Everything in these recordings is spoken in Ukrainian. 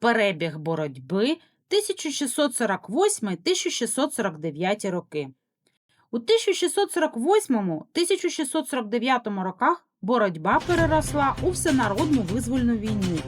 Перебіг боротьби 1648-1649 роки. У 1648-1649 роках боротьба переросла у всенародну визвольну війну,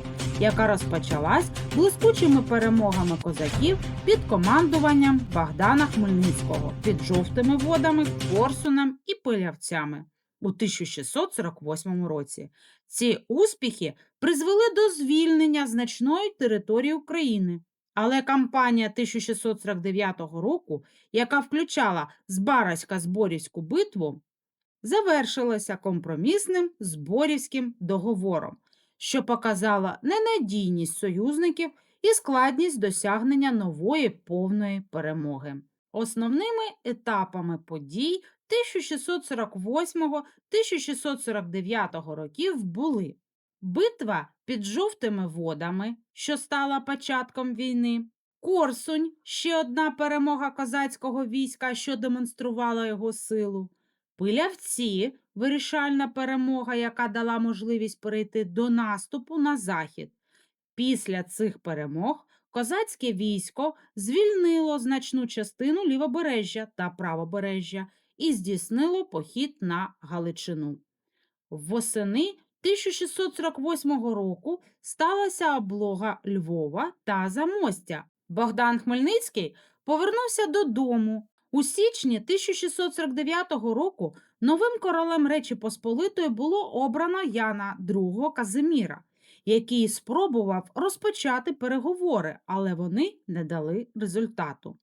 яка розпочалась блискучими перемогами козаків під командуванням Богдана Хмельницького під жовтими водами, Корсуном і Пилявцями у 1648 році. Ці успіхи призвели до звільнення значної території України. Але кампанія 1649 року, яка включала Збаразька-Зборівську битву, завершилася компромісним Зборівським договором, що показало ненадійність союзників і складність досягнення нової повної перемоги. Основними етапами подій 1648-1649 років були битва під жовтими водами, що стала початком війни, Корсунь ще одна перемога козацького війська, що демонструвала його силу, Пилявці вирішальна перемога, яка дала можливість перейти до наступу на захід. Після цих перемог козацьке військо звільнило значну частину лівобережжя та правобережжя і здійснило похід на Галичину. Восени 1648 року сталася облога Львова та Замостя. Богдан Хмельницький повернувся додому. У січні 1649 року новим королем Речі Посполитої було обрано Яна II Казиміра, який спробував розпочати переговори, але вони не дали результату.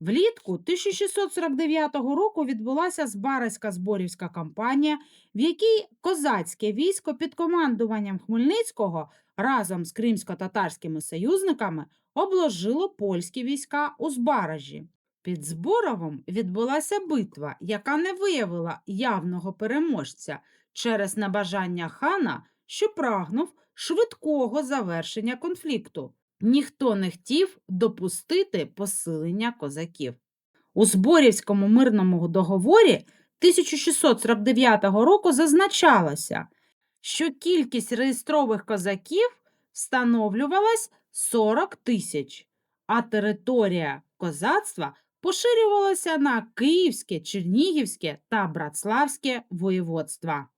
Влітку 1649 року відбулася Збаразька зборівська кампанія, в якій козацьке військо під командуванням Хмельницького разом з кримсько-татарськими союзниками обложило польські війська у Збаражі. Під Зборовом відбулася битва, яка не виявила явного переможця через небажання хана, що прагнув швидкого завершення конфлікту. Ніхто не хотів допустити посилення козаків. У Зборівському мирному договорі 1649 року зазначалося, що кількість реєстрових козаків встановлювалась 40 тисяч, а територія козацтва поширювалася на Київське, Чернігівське та Братславське воєводства.